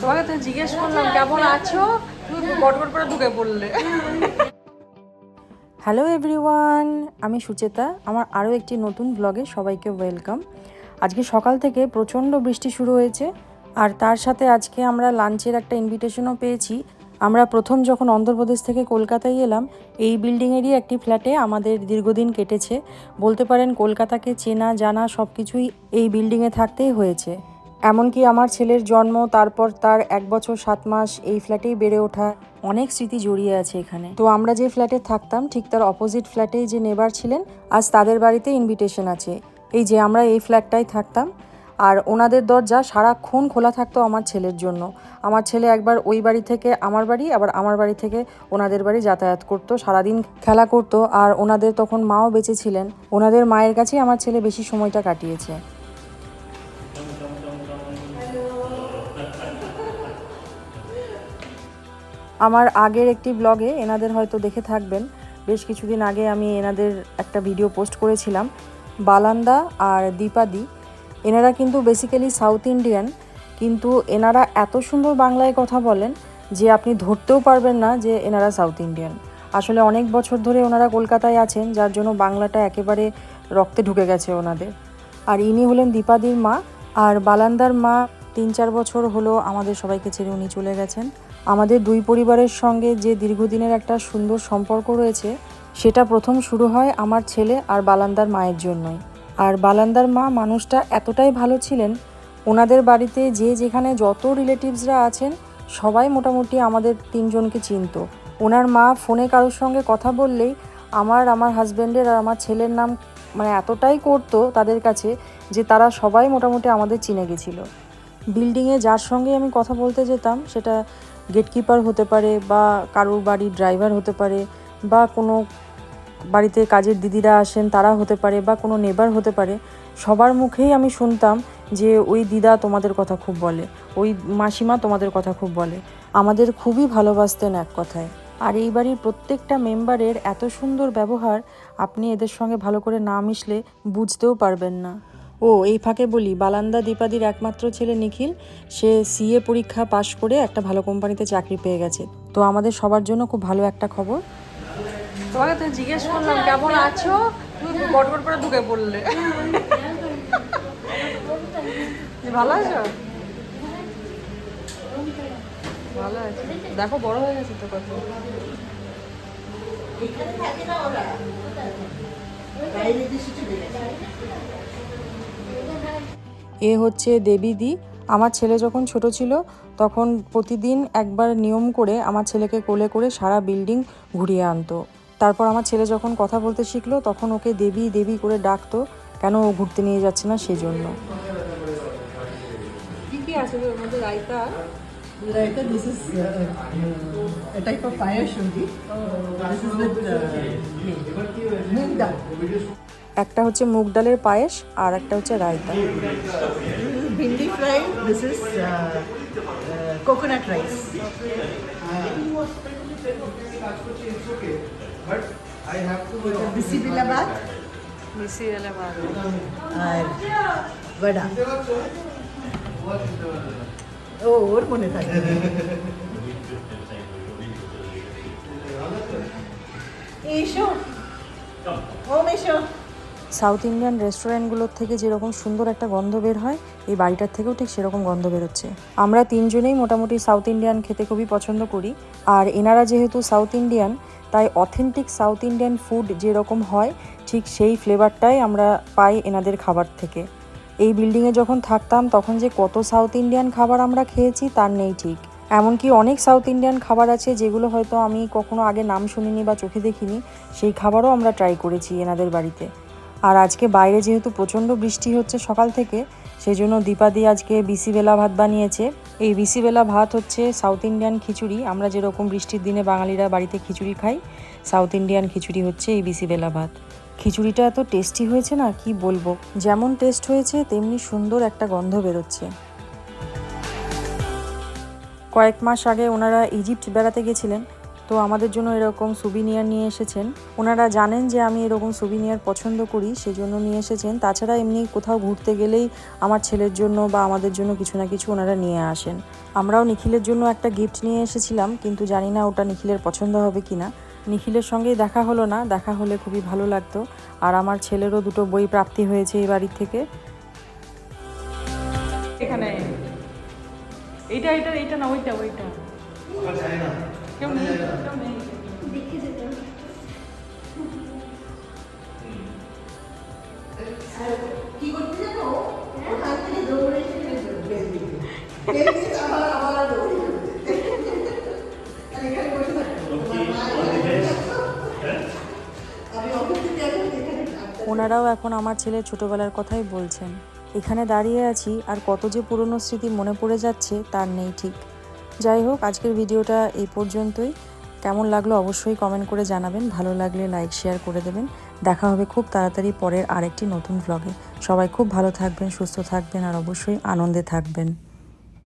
তোমাকে তো জিজ্ঞেস করলাম কেমন আছো? তুমি গড়গড় করে ঢুকে পড়লে। হ্যালো এভরিওয়ান আমি সুচেতা। আমার আরও একটি নতুন ব্লগে সবাইকে ওয়েলকাম আজকে সকাল থেকে প্রচণ্ড বৃষ্টি শুরু হয়েছে আর তার সাথে আজকে আমরা লাঞ্চের একটা ইনভিটেশনও পেয়েছি। আমরা প্রথম যখন অন্ধ্রপ্রদেশ থেকে কলকাতায় এলাম, এই বিল্ডিংয়েরই একটি ফ্ল্যাটে আমাদের দীর্ঘদিন কেটেছে। বলতে পারেন কলকাতাকে চেনা, জানা সব কিছুই এই বিল্ডিংয়ে থাকতেই হয়েছে। এমনকি আমার ছেলের জন্ম, তারপর তার এক বছর সাত মাস এই ফ্ল্যাটেই বেড়ে ওঠা অনেক স্মৃতি জড়িয়ে আছে এখানে। তো আমরা যে ফ্ল্যাটে থাকতাম, ঠিক তার অপোজিট ফ্ল্যাটেই যে নেবার ছিলেন, আজ তাদের বাড়িতে ইনভিটেশন আছে। এই যে আমরা এই ফ্ল্যাটটাই থাকতাম আর ওনাদের দরজা সারাক্ষণ খোলা থাকতো আমার ছেলের জন্য। আমার ছেলে একবার ওই বাড়ি থেকে আমার বাড়ি, আবার আমার বাড়ি থেকে ওনাদের বাড়ি যাতায়াত করতো, সারাদিন খেলা করতো আর ওনাদের তখন মাও বেঁচে ছিলেন। ওনাদের মায়ের কাছেই আমার ছেলে বেশি সময়টা কাটিয়েছে। আমার আগের একটি ব্লগে এনাদের হয়তো দেখে থাকবেন। বেশ কিছুদিন আগে আমি এনাদের একটা ভিডিও পোস্ট করেছিলাম। বালান্দা আর দীপাদি। এনারা কিন্তু বেসিক্যালি সাউথ ইন্ডিয়ান কিন্তু এনারা এত সুন্দর বাংলায় কথা বলেন যে আপনি ধরতেও পারবেন না যে এনারা সাউথ ইন্ডিয়ান আসলে অনেক বছর ধরে ওনারা কলকাতায় আছেন, যার জন্য বাংলাটা একেবারে রক্তে ঢুকে গেছে ওনাদের। আর ইনি হলেন দীপাদির মা, আর বালান্দার মা তিন চার বছর হলো আমাদের সবাইকে ছেড়ে উনি চলে গেছেন। আমাদের দুই পরিবারের সঙ্গে যে দীর্ঘদিনের একটা সুন্দর সম্পর্ক রয়েছে, সেটা প্রথম শুরু হয় আমার ছেলে আর বালান্দার মায়ের জন্যই। আর বালান্দার মা মানুষটা এতটাই ভালো ছিলেন, ওনাদের বাড়িতে যে যেখানে যত রিলেটিভসরা আছেন, সবাই মোটামুটি আমাদের তিনজনকে চিনত। ওনার মা ফোনে কারোর সঙ্গে কথা বললেই আমার আমার হাজব্যান্ডের আর আমার ছেলের নাম মানে এতটাই করতো তাদের কাছে যে তারা সবাই মোটামুটি আমাদের চিনে গেছিল। বিল্ডিংয়ে যার সঙ্গে আমি কথা বলতে যেতাম, সেটা গেটকিপার হতে পারে বা কারোর বাড়ির ড্রাইভার হতে পারে বা কোনো বাড়িতে কাজের দিদিরা আসেন, তারা হতে পারে বা কোনো নেবার হতে পারে, সবার মুখেই আমি শুনতাম যে ওই দিদা তোমাদের কথা খুব বলে, ওই মাসিমা তোমাদের কথা খুব বলে। আমাদের খুবই ভালোবাসতেন এক কথায়। আর এই বাড়ির প্রত্যেকটা মেম্বারের এত সুন্দর ব্যবহার, আপনি এদের সঙ্গে ভালো করে না মিশলে বুঝতেও পারবেন না। ও, এই ফাঁকে বলি, বালান্দা দীপাদির একমাত্র ছেলে নিখিল, সে সিএ পরীক্ষা পাশ করে একটা ভালো কোম্পানিতে চাকরি পেয়ে গেছে। তো আমাদের সবার জন্য খুব ভালো একটা খবর। তোমাকে তো জিজ্ঞেস করলাম, কেমন আছো? তুমি গড়গড় করে ঢুকে পড়লে। ভালো আছো? ভালো আছে। দেখো, বড় হয়ে গেছে তো কত। এ হচ্ছে দেবীদি আমার ছেলে যখন ছোট ছিল, তখন প্রতিদিন একবার নিয়ম করে আমার ছেলেকে কোলে করে সারা বিল্ডিং ঘুরিয়ে আনতো। তারপর আমার ছেলে যখন কথা বলতে শিখলো তখন ওকে দেবী দেবী করে ডাকতো কেন ও ঘুরতে নিয়ে যাচ্ছে না সেই জন্য কি কি আছে ওর মধ্যে? Raita? Like this is uh, with uh, একটা হচ্ছে মুগ ডালের পায়েস আর একটা হচ্ছে raita. This is bhindi fry. This is uh, coconut rice. বিসিবিলা ভাত মিশি এলে ভালো আর বড়া ও ওর মনে থাকে এসো ও মেশো সাউথ ইন্ডিয়ান রেস্টুরেন্টগুলোর থেকে যেরকম সুন্দর একটা গন্ধ বের হয়, এই বাড়িটার থেকেও ঠিক সেরকম গন্ধ বেরোচ্ছে। আমরা তিনজনেই মোটামুটি সাউথ ইন্ডিয়ান খেতে খুবই পছন্দ করি। আর এনারা যেহেতু সাউথ ইন্ডিয়ান, তাই অথেন্টিক সাউথ ইন্ডিয়ান ফুড যেরকম হয়, ঠিক সেই ফ্লেভারটাই আমরা পাই এনাদের খাবার থেকে। এই বিল্ডিংয়ে যখন থাকতাম, তখন যে কত সাউথ ইন্ডিয়ান খাবার আমরা খেয়েছি, তার নেই ঠিক। এমনকি অনেক সাউথ ইন্ডিয়ান খাবার আছে, যেগুলো হয়তো আমি কখনো আগে নাম শুনিনি বা চোখে দেখিনি, সেই খাবারও আমরা ট্রাই করেছি এনাদের বাড়িতে। আর আজকে বাইরে যেহেতু প্রচণ্ড বৃষ্টি হচ্ছে সকাল থেকে সেই জন্য দীপাদি আজকে বিসিবেলা ভাত বানিয়েছে। এই বিসিবেলা ভাত হচ্ছে সাউথ ইন্ডিয়ান খিচুড়ি। আমরা যেরকম বৃষ্টির দিনে বাঙালিরা বাড়িতে খিচুড়ি খাই, সাউথ ইন্ডিয়ান খিচুড়ি হচ্ছে এই বিসিবেলা ভাত। খিচুড়িটা এত টেস্টি হয়েছে না, কি বলব? যেমন টেস্ট হয়েছে, তেমনি সুন্দর একটা গন্ধ বেরোচ্ছে। কয়েক মাস আগে ওনারা ইজিপ্ট বেড়াতে গেছিলেন। তো আমাদের জন্য এরকম সুবিনিয়ার নিয়ে এসেছেন। ওনারা জানেন যে আমি এরকম সুবিনিয়ার পছন্দ করি সেজন্য নিয়ে এসেছেন। তাছাড়া এমনি কোথাও ঘুরতে গেলেই আমার ছেলের জন্য বা আমাদের জন্য কিছু না কিছু ওনারা নিয়ে আসেন। আমরাও নিখিলের জন্য একটা গিফট নিয়ে এসেছিলাম কিন্তু জানি না ওটা নিখিলের পছন্দ হবে কি না নিখিলের সঙ্গেই দেখা হলো না দেখা হলে খুবই ভালো লাগতো। আর আমার ছেলেরও দুটো বই প্রাপ্তি হয়েছে এই বাড়ির থেকে। এখানে। এইটা এইটা এইটা না ওইটা ওইটা। ওনারাও এখন আমার ছেলের ছোটবেলার কথাই বলছেন। এখানে দাঁড়িয়ে আছি আর কত যে পুরনো স্মৃতি মনে পড়ে যাচ্ছে, তার নেই ঠিক। যাই হোক, আজকের ভিডিওটা এই পর্যন্তই। কেমন লাগল অবশ্যই কমেন্ট করে জানাবেন। ভালো লাগলে লাইক শেয়ার করে দেবেন। দেখা হবে খুব তাড়াতাড়ি পরের আরেকটি নতুন ব্লগে সবাই খুব ভালো থাকবেন, সুস্থ থাকবেন, আর অবশ্যই আনন্দে থাকবেন।